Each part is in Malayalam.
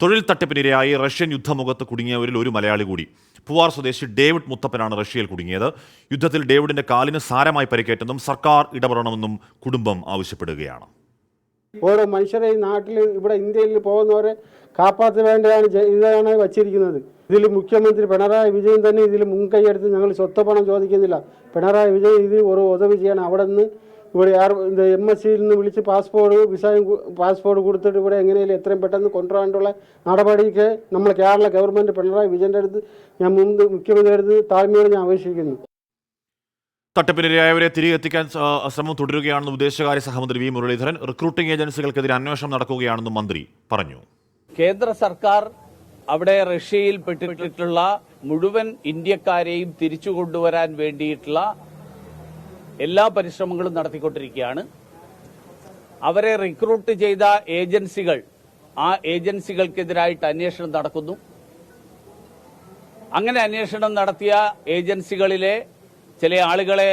തൊഴിൽ തട്ടിപ്പിനിരയായി റഷ്യൻ യുദ്ധമുഖത്ത് കുടുങ്ങിയവരിൽ ഒരു മലയാളി കൂടി. പൂവാർ സ്വദേശി ഡേവിഡ് മുത്തപ്പനാണ് റഷ്യയിൽ കുടുങ്ങിയത്. യുദ്ധത്തിൽ ഡേവിഡിന്റെ കാലിന് സാരമായി പരിക്കേറ്റെന്നും സർക്കാർ ഇടപെടണമെന്നും കുടുംബം ആവശ്യപ്പെടുകയാണ്. ഓരോ മനുഷ്യരെ ഈ നാട്ടിൽ ഇവിടെ ഇന്ത്യയിൽ പോകുന്നവരെ കാപ്പാത്ത വേണ്ടതാണ് ഇതാണ് വച്ചിരിക്കുന്നത്. ഇതിൽ മുഖ്യമന്ത്രി പിണറായി വിജയൻ തന്നെ ഇതിൽ മുൻകൈയെടുത്ത് ഞങ്ങൾ സ്വത്ത് പണം ചോദിക്കുന്നില്ല. പിണറായി വിജയൻ ഇത് ഒരു ഉദവി ചെയ്യണം അവിടെ നിന്ന് ഇവിടെ ആർ ഇത് എം എസ് സിയിൽ നിന്ന് വിളിച്ച് പാസ്പോർട്ട് വിസയും പാസ്പോർട്ട് കൊടുത്തിട്ട് ഇവിടെ എങ്ങനെയും എത്രയും പെട്ടെന്ന് കൊണ്ടുവരാനുള്ള നടപടിക്ക് നമ്മൾ കേരള ഗവൺമെന്റ് പിണറായി വിജയന്റെ അടുത്ത് ഞാൻ മുമ്പ് മുഖ്യമന്ത്രിയുടെ അടുത്ത് താഴ്മയോടെ ഞാൻ അപേക്ഷിക്കുന്നു തട്ടിപ്പിനിരയായവരെ തിരികെ എത്തിക്കാൻ ശ്രമം തുടരുകയാണെന്ന് വിദേശകാര്യ സഹമന്ത്രി വി. മുരളീധരൻ റിക്രൂട്ടിംഗ് ഏജൻസികൾക്കെതിരെ അന്വേഷണം നടക്കുകയാണെന്നും മന്ത്രി പറഞ്ഞു. കേന്ദ്ര സർക്കാർ അവിടെ റഷ്യയിൽ പെട്ടിട്ടുള്ള മുഴുവൻ ഇന്ത്യക്കാരെയും തിരിച്ചു കൊണ്ടുവരാൻ വേണ്ടിയിട്ടുള്ള എല്ലാ പരിശ്രമങ്ങളും നടത്തിക്കൊണ്ടിരിക്കുകയാണ്. അവരെ റിക്രൂട്ട് ചെയ്ത ഏജൻസികൾ ആ ഏജൻസികൾക്കെതിരായിട്ട് അന്വേഷണം നടക്കുന്നു. അങ്ങനെ അന്വേഷണം നടത്തിയ ഏജൻസികളിലെ ചില ആളുകളെ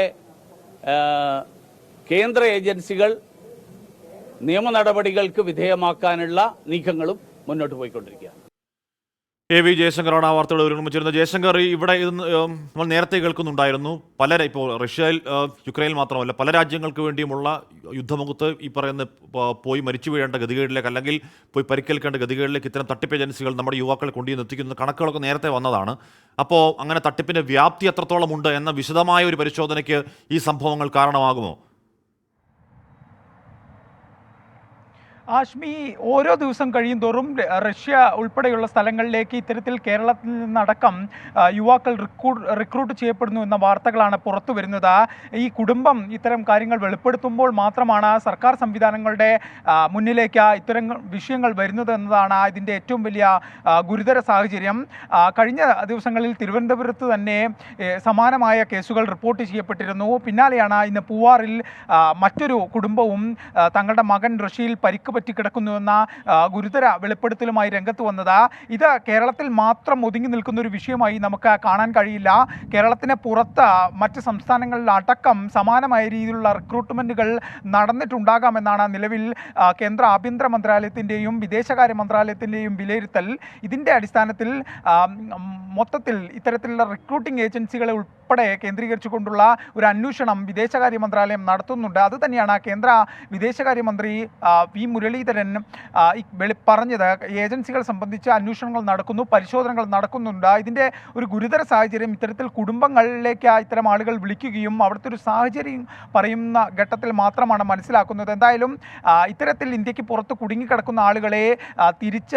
കേന്ദ്ര ഏജൻസികൾ നിയമ നടപടികൾക്ക് വിധേയമാക്കാനുള്ള നീക്കങ്ങളും മുന്നോട്ട് പോയിക്കൊണ്ടിരിക്കുകയാണ്. എ വി ജയശങ്കറാണ് ആ വാർത്തകൾ ഒരുമിച്ചിരുന്ന ജയശങ്കർ ഇവിടെ ഇത് നമ്മൾ നേരത്തെ കേൾക്കുന്നുണ്ടായിരുന്നു. പല ഇപ്പോൾ റഷ്യയിൽ യുക്രൈനിൽ മാത്രമല്ല പല രാജ്യങ്ങൾക്ക് വേണ്ടിയുമുള്ള യുദ്ധമുഖത്ത് ഈ പറയുന്ന പോയി മരിച്ചു വീഴേണ്ട ഗതികേടിലേക്ക് അല്ലെങ്കിൽ പോയി പരിക്കേൽക്കേണ്ട ഗതികേടിലേക്ക് ഇത്തരം തട്ടിപ്പ് ഏജൻസികൾ നമ്മുടെ യുവാക്കളെ കൊണ്ടുവന്ന് എത്തിക്കുന്ന കണക്കുകളൊക്കെ നേരത്തെ വന്നതാണ്. അപ്പോൾ അങ്ങനെ തട്ടിപ്പിന്റെ വ്യാപ്തി എത്രത്തോളം ഉണ്ട് എന്ന വിശദമായ ഒരു പരിശോധനയ്ക്ക് ഈ സംഭവങ്ങൾ കാരണമാകുമോ? ആഷ്മി ഓരോ ദിവസം കഴിയും തോറും റഷ്യ ഉൾപ്പെടെയുള്ള സ്ഥലങ്ങളിലേക്ക് ഇത്തരത്തിൽ കേരളത്തിൽ നിന്നടക്കം യുവാക്കൾ റിക്രൂട്ട് ചെയ്യപ്പെടുന്നു എന്ന വാർത്തകളാണ് പുറത്തു വരുന്നത്. ഈ കുടുംബം ഇത്തരം കാര്യങ്ങൾ വെളിപ്പെടുത്തുമ്പോൾ മാത്രമാണ് സർക്കാർ സംവിധാനങ്ങളുടെ മുന്നിലേക്ക് ഇത്തരം വിഷയങ്ങൾ വരുന്നത് എന്നതാണ് ഇതിന്റെ ഏറ്റവും വലിയ ഗുരുതര സാഹചര്യം. കഴിഞ്ഞ ദിവസങ്ങളിൽ തിരുവനന്തപുരത്ത് തന്നെ സമാനമായ കേസുകൾ റിപ്പോർട്ട് ചെയ്യപ്പെട്ടിരുന്നു. പിന്നാലെയാണ് ഇന്ന് പൂവാറിൽ മറ്റൊരു കുടുംബവും തങ്ങളുടെ മകൻ റഷ്യയിൽ പരിക്ക് പറ്റി കിടക്കുന്നുവെന്ന ആ, ഗുരുതര വെളിപ്പെടുത്തലുമായി രംഗത്ത് വന്നത്. ഇത് കേരളത്തിൽ മാത്രം ഒതുങ്ങി നിൽക്കുന്ന ഒരു വിഷയമായി നമുക്ക് കാണാൻ കഴിയില്ല. കേരളത്തിന് പുറത്ത് മറ്റ് സംസ്ഥാനങ്ങളിൽ അടക്കം സമാനമായ രീതിയിലുള്ള റിക്രൂട്ട്മെന്റുകൾ നടന്നിട്ടുണ്ടാകാമെന്നാണ് നിലവിൽ കേന്ദ്ര ആഭ്യന്തര മന്ത്രാലയത്തിന്റെയും വിദേശകാര്യ മന്ത്രാലയത്തിന്റെയും വിലയിരുത്തൽ. ഇതിന്റെ അടിസ്ഥാനത്തിൽ മൊത്തത്തിൽ ഇത്തരത്തിലുള്ള റിക്രൂട്ടിംഗ് ഏജൻസികളെ ഉൾപ്പെടെ കേന്ദ്രീകരിച്ചുകൊണ്ടുള്ള ഒരു അന്വേഷണം വിദേശകാര്യ മന്ത്രാലയം നടത്തുന്നുണ്ട്. അത് തന്നെയാണ് കേന്ദ്ര വിദേശകാര്യമന്ത്രി വി മുരളീധരൻ പറഞ്ഞത്. ഏജൻസികൾ സംബന്ധിച്ച് അന്വേഷണങ്ങൾ നടക്കുന്നു പരിശോധനകൾ നടക്കുന്നുണ്ട്. ഇതിന്റെ ഒരു ഗുരുതര സാഹചര്യം ഇത്തരത്തിൽ കുടുംബങ്ങളിലേക്ക് ഇത്തരം ആളുകൾ വിളിക്കുകയും അവിടുത്തെ ഒരു സാഹചര്യം പറയുന്ന ഘട്ടത്തിൽ മാത്രമാണ് മനസ്സിലാക്കുന്നത്. എന്തായാലും ഇത്തരത്തിൽ ഇന്ത്യയ്ക്ക് പുറത്ത് കുടുങ്ങിക്കിടക്കുന്ന ആളുകളെ തിരിച്ച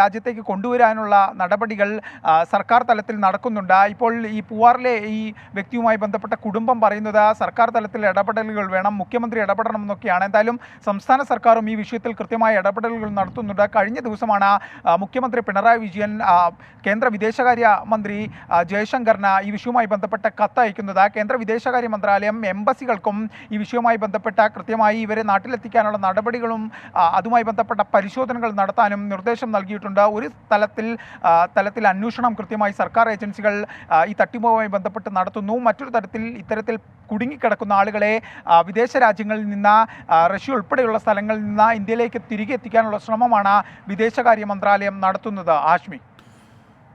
രാജ്യത്തേക്ക് കൊണ്ടുവരാനുള്ള നടപടികൾ ആ, സർക്കാർ തലത്തിൽ നടക്കുന്നുണ്ട്. ഇപ്പോൾ ഈ പൂവാറിലെ ഈ വ്യക്തിയുമായി ബന്ധപ്പെട്ട കുടുംബം പറയുന്നത് സർക്കാർ തലത്തിൽ ഇടപെടലുകൾ വേണം മുഖ്യമന്ത്രി ഇടപെടണം എന്നൊക്കെയാണ് എന്തായാലും സംസ്ഥാന സർക്കാരും ഈ വിഷയത്തിൽ കൃത്യമായ ഇടപെടലുകൾ നടത്തുന്നുണ്ട്. കഴിഞ്ഞ ദിവസമാണ് മുഖ്യമന്ത്രി പിണറായി വിജയൻ കേന്ദ്ര വിദേശകാര്യ മന്ത്രി ജയശങ്കറിന് ഈ വിഷയവുമായി ബന്ധപ്പെട്ട കത്ത് അയക്കുന്നത് കേന്ദ്ര വിദേശകാര്യ മന്ത്രാലയം എംബസികൾക്കും ഈ വിഷയവുമായി ബന്ധപ്പെട്ട കൃത്യമായി ഇവരെ നാട്ടിലെത്തിക്കാനുള്ള നടപടികളും അതുമായി ബന്ധപ്പെട്ട പരിശോധനകൾ നടത്താനും നിർദ്ദേശം നൽകിയിട്ടുണ്ട്. ഒരു തലത്തിൽ തലത്തിൽ അന്വേഷണം കൃത്യമായി സർക്കാർ ഏജൻസികൾ ഈ തട്ടിപ്പുമായി ബന്ധപ്പെട്ട് നടത്തുന്നു. മറ്റൊരു തരത്തിൽ ഇത്തരത്തിൽ കുടുങ്ങിക്കിടക്കുന്ന ആളുകളെ വിദേശ രാജ്യങ്ങളിൽ നിന്ന് റഷ്യ ഉൾപ്പെടെയുള്ള സ്ഥലങ്ങളിൽ നിന്ന് ഇന്ത്യയിലേക്ക് തിരികെ എത്തിക്കാനുള്ള ശ്രമമാണ് വിദേശകാര്യ മന്ത്രാലയം നടത്തുന്നത്. ആഷ്മി.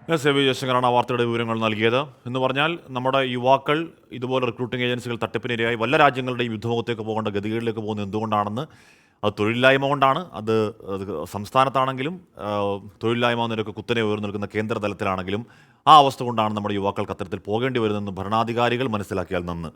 എസ്. എ. ജയശങ്കറാണ് ആ വാർത്തയുടെ വിവരങ്ങൾ നൽകിയത്. എന്ന് പറഞ്ഞാൽ നമ്മുടെ യുവാക്കൾ ഇതുപോലെ റിക്രൂട്ടിംഗ് ഏജൻസികൾ തട്ടിപ്പിനിരയായി വല്ല രാജ്യങ്ങളുടെയും യുദ്ധമുഖത്തേക്ക് പോകേണ്ട ഗതികളിലേക്ക് പോകുന്നത് എന്തുകൊണ്ടാണെന്ന് അത് തൊഴിലില്ലായ്മ കൊണ്ടാണ്. അത് സംസ്ഥാനത്താണെങ്കിലും തൊഴിലില്ലായ്മ നിരക്ക് കുത്തനെ ഉയർന്നു നിൽക്കുന്ന കേന്ദ്ര തലത്തിലാണെങ്കിലും ആ അവസ്ഥ കൊണ്ടാണ് നമ്മുടെ യുവാക്കൾക്ക് അത്തരത്തിൽ പോകേണ്ടി വരുന്നതെന്ന് ഭരണാധികാരികൾ മനസ്സിലാക്കിയാൽ നന്ന്.